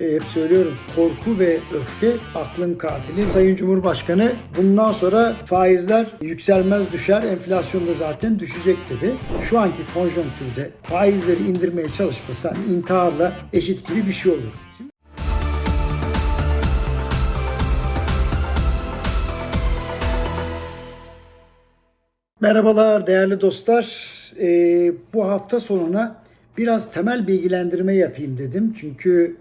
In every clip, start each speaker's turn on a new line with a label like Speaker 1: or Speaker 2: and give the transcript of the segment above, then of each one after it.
Speaker 1: e, hep söylüyorum korku ve öfke aklın katili. Sayın Cumhurbaşkanı bundan sonra faizler yükselmez düşer, enflasyon da zaten düşecek dedi. Şu anki konjonktürde faizleri indirmeye çalışması hani intiharla eşit gibi bir şey olur. Merhabalar değerli dostlar. Ee, bu hafta sonuna biraz temel bilgilendirme yapayım dedim. Çünkü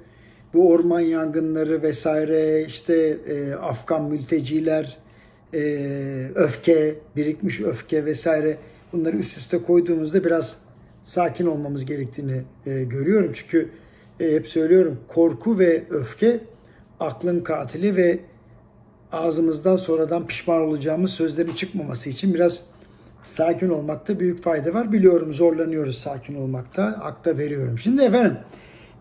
Speaker 1: bu orman yangınları vesaire işte e, Afgan mülteciler, e, öfke, birikmiş öfke vesaire bunları üst üste koyduğumuzda biraz sakin olmamız gerektiğini e, görüyorum. Çünkü e, hep söylüyorum korku ve öfke aklın katili ve ağzımızdan sonradan pişman olacağımız sözlerin çıkmaması için biraz sakin olmakta büyük fayda var. Biliyorum zorlanıyoruz sakin olmakta. Akta veriyorum. Şimdi efendim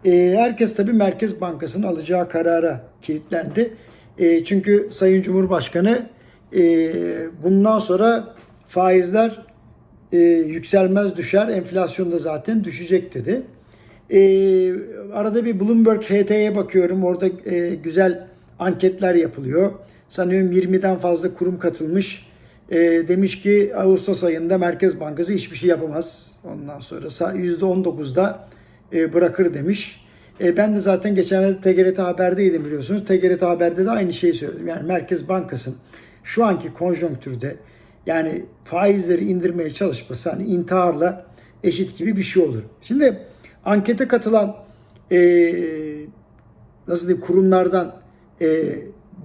Speaker 1: e, herkes tabii Merkez Bankası'nın alacağı karara kilitlendi. E, çünkü Sayın Cumhurbaşkanı e, bundan sonra faizler e, yükselmez düşer, enflasyon da zaten düşecek dedi. E, arada bir Bloomberg HT'ye bakıyorum. Orada e, güzel anketler yapılıyor. Sanıyorum 20'den fazla kurum katılmış. E, demiş ki Ağustos ayında Merkez Bankası hiçbir şey yapamaz. Ondan sonra %19'da e, bırakır demiş. E, ben de zaten geçenlerde TGRT Haber'deydim biliyorsunuz. TGRT Haber'de de aynı şeyi söyledim. Yani Merkez Bankası şu anki konjonktürde yani faizleri indirmeye çalışması hani intiharla eşit gibi bir şey olur. Şimdi ankete katılan e, nasıl diyeyim kurumlardan e,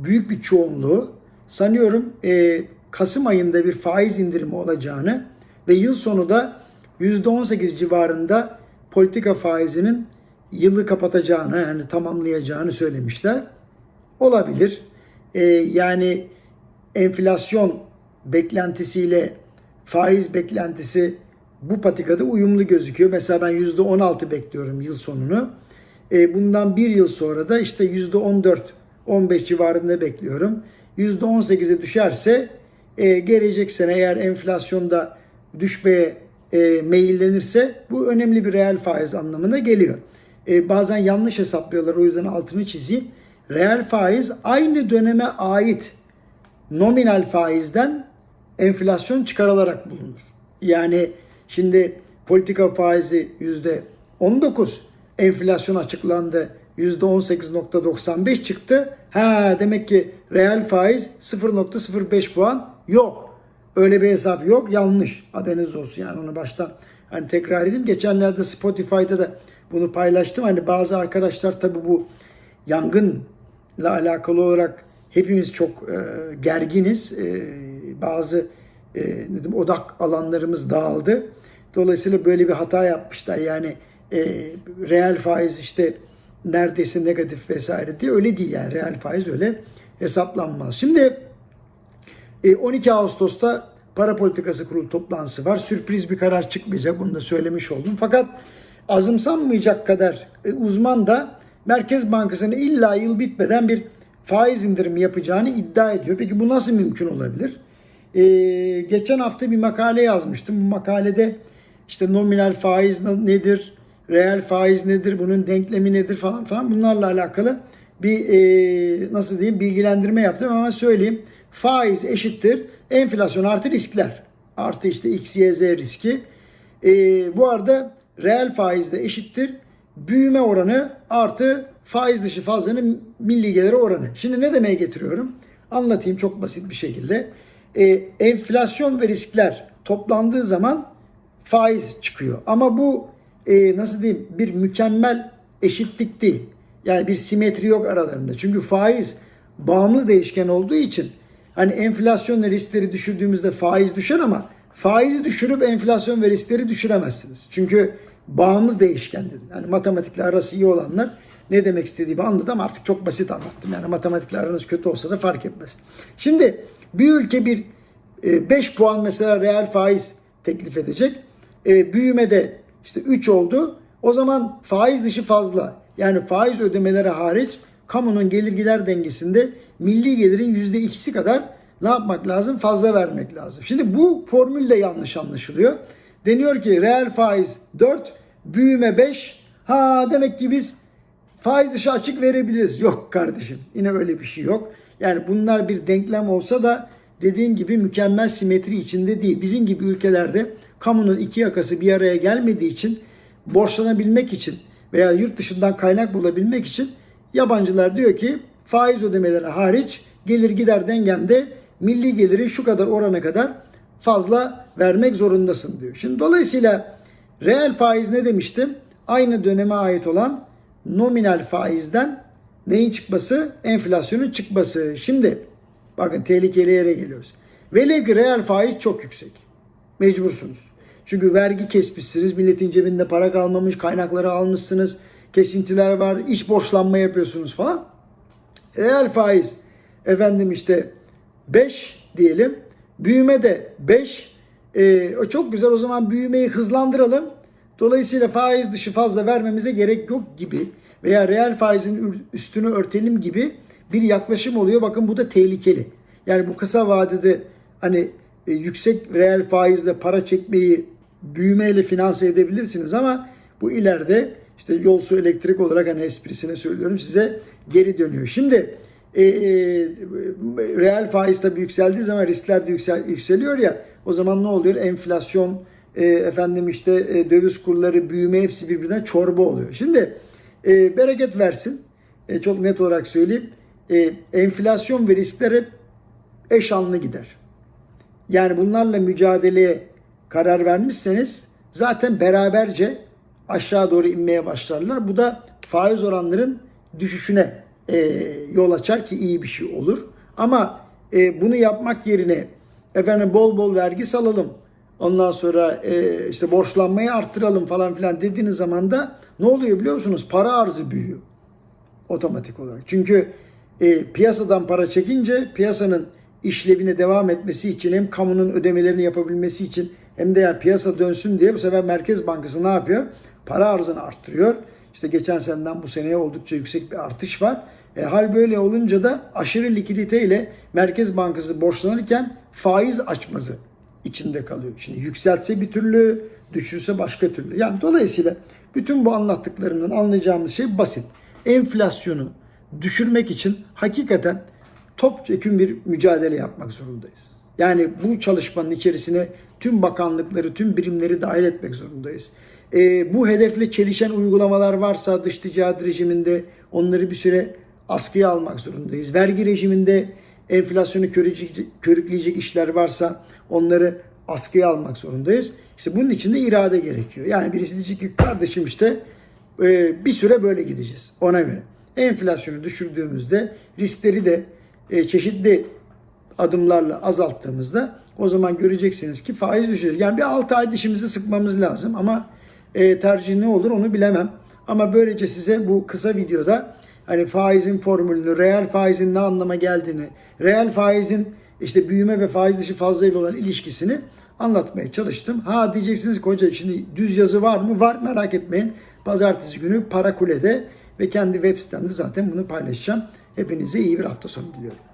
Speaker 1: büyük bir çoğunluğu sanıyorum e, Kasım ayında bir faiz indirimi olacağını ve yıl sonu da %18 civarında politika faizinin yılı kapatacağını yani tamamlayacağını söylemişler. Olabilir. E, yani enflasyon beklentisiyle faiz beklentisi bu patikada uyumlu gözüküyor. Mesela ben %16 bekliyorum yıl sonunu. E, bundan bir yıl sonra da işte %14-15 civarında bekliyorum. %18'e düşerse e, gelecek sene eğer enflasyonda düşmeye e, meyillenirse bu önemli bir reel faiz anlamına geliyor. E, bazen yanlış hesaplıyorlar o yüzden altını çizeyim. Reel faiz aynı döneme ait nominal faizden enflasyon çıkarılarak bulunur. Yani şimdi politika faizi yüzde 19, enflasyon açıklandı yüzde 18.95 çıktı. Ha demek ki reel faiz 0.05 puan yok. Öyle bir hesap yok. Yanlış. Haberiniz olsun yani onu baştan hani tekrar edeyim. Geçenlerde Spotify'da da bunu paylaştım. Hani bazı arkadaşlar tabi bu yangınla alakalı olarak hepimiz çok e, gerginiz. E, bazı e, dedim odak alanlarımız dağıldı. Dolayısıyla böyle bir hata yapmışlar. Yani e, reel faiz işte neredeyse negatif vesaire diye öyle değil yani reel faiz öyle hesaplanmaz. Şimdi e, 12 Ağustos'ta para politikası kurulu toplantısı var. Sürpriz bir karar çıkmayacak bunu da söylemiş oldum. Fakat azımsanmayacak kadar e, uzman da Merkez Bankası'nın illa yıl bitmeden bir faiz indirimi yapacağını iddia ediyor. Peki bu nasıl mümkün olabilir? Ee, geçen hafta bir makale yazmıştım. Bu makalede işte nominal faiz nedir, reel faiz nedir, bunun denklemi nedir falan falan bunlarla alakalı bir e, nasıl diyeyim bilgilendirme yaptım ama söyleyeyim. Faiz eşittir enflasyon artı riskler. Artı işte x, y, z riski. E, bu arada reel faiz de eşittir büyüme oranı artı faiz dışı fazlanın milli geliri oranı. Şimdi ne demeye getiriyorum? Anlatayım çok basit bir şekilde. E, enflasyon ve riskler toplandığı zaman faiz çıkıyor. Ama bu e, nasıl diyeyim bir mükemmel eşitlik değil. Yani bir simetri yok aralarında. Çünkü faiz bağımlı değişken olduğu için hani enflasyon ve riskleri düşürdüğümüzde faiz düşer ama faizi düşürüp enflasyon ve riskleri düşüremezsiniz. Çünkü bağımlı değişkendir. Yani matematikle arası iyi olanlar ne demek istediğimi anladım artık çok basit anlattım. Yani matematikle aranız kötü olsa da fark etmez. Şimdi bir ülke bir 5 e, puan mesela reel faiz teklif edecek. E, büyümede işte 3 oldu. O zaman faiz dışı fazla. Yani faiz ödemeleri hariç kamunun gelir gider dengesinde milli gelirin %2'si kadar ne yapmak lazım? Fazla vermek lazım. Şimdi bu formül de yanlış anlaşılıyor. Deniyor ki reel faiz 4, büyüme 5. Ha demek ki biz faiz dışı açık verebiliriz. Yok kardeşim yine öyle bir şey yok. Yani bunlar bir denklem olsa da dediğin gibi mükemmel simetri içinde değil. Bizim gibi ülkelerde kamunun iki yakası bir araya gelmediği için borçlanabilmek için veya yurt dışından kaynak bulabilmek için yabancılar diyor ki faiz ödemeleri hariç gelir gider dengende milli gelirin şu kadar orana kadar fazla vermek zorundasın diyor. Şimdi dolayısıyla reel faiz ne demiştim? Aynı döneme ait olan nominal faizden neyin çıkması? Enflasyonun çıkması. Şimdi bakın tehlikeli yere geliyoruz. Velev ki reel faiz çok yüksek. Mecbursunuz. Çünkü vergi kesmişsiniz, milletin cebinde para kalmamış, kaynakları almışsınız, kesintiler var, iç borçlanma yapıyorsunuz falan. Reel faiz efendim işte 5 diyelim, büyüme de 5. O çok güzel o zaman büyümeyi hızlandıralım. Dolayısıyla faiz dışı fazla vermemize gerek yok gibi veya reel faizin üstünü örtelim gibi bir yaklaşım oluyor. Bakın bu da tehlikeli. Yani bu kısa vadede hani e, yüksek reel faizle para çekmeyi büyümeyle finanse edebilirsiniz ama bu ileride işte yol su elektrik olarak hani esprisine söylüyorum size geri dönüyor. Şimdi e, e, reel faiz tabii yükseldiği zaman riskler de yüksel, yükseliyor ya o zaman ne oluyor? Enflasyon e, efendim işte e, döviz kurları büyüme hepsi birbirine çorba oluyor. Şimdi e, bereket versin. E, çok net olarak söyleyeyim. E, enflasyon ve riskler hep eş anlı gider. Yani bunlarla mücadeleye karar vermişseniz zaten beraberce aşağı doğru inmeye başlarlar. Bu da faiz oranların düşüşüne e, yol açar ki iyi bir şey olur. Ama e, bunu yapmak yerine efendim bol bol vergi salalım. Ondan sonra e, işte borçlanmayı arttıralım falan filan dediğiniz zaman da ne oluyor biliyor musunuz? Para arzı büyüyor otomatik olarak. Çünkü e, piyasadan para çekince piyasanın işlevine devam etmesi için hem kamunun ödemelerini yapabilmesi için hem de yani piyasa dönsün diye bu sefer Merkez Bankası ne yapıyor? Para arzını arttırıyor. İşte geçen seneden bu seneye oldukça yüksek bir artış var. E, hal böyle olunca da aşırı likidite ile Merkez Bankası borçlanırken faiz açmazı içinde kalıyor. Şimdi yükseltse bir türlü, düşürse başka türlü. Yani dolayısıyla bütün bu anlattıklarımdan anlayacağımız şey basit. Enflasyonu düşürmek için hakikaten topyekun bir mücadele yapmak zorundayız. Yani bu çalışmanın içerisine tüm bakanlıkları, tüm birimleri dahil etmek zorundayız. E, bu hedefle çelişen uygulamalar varsa dış ticaret rejiminde onları bir süre askıya almak zorundayız. Vergi rejiminde enflasyonu körükleyecek işler varsa onları askıya almak zorundayız. İşte bunun için de irade gerekiyor. Yani birisi diyecek ki kardeşim işte e, bir süre böyle gideceğiz ona göre. Enflasyonu düşürdüğümüzde riskleri de e, çeşitli adımlarla azalttığımızda o zaman göreceksiniz ki faiz düşecek. Yani bir 6 ay dişimizi sıkmamız lazım ama e, tercih ne olur onu bilemem. Ama böylece size bu kısa videoda hani faizin formülünü, reel faizin ne anlama geldiğini, reel faizin işte büyüme ve faiz dışı fazlayla olan ilişkisini anlatmaya çalıştım. Ha diyeceksiniz ki hoca şimdi düz yazı var mı? Var merak etmeyin. Pazartesi günü Parakule'de ve kendi web sitemde zaten bunu paylaşacağım. Hepinize iyi bir hafta sonu diliyorum.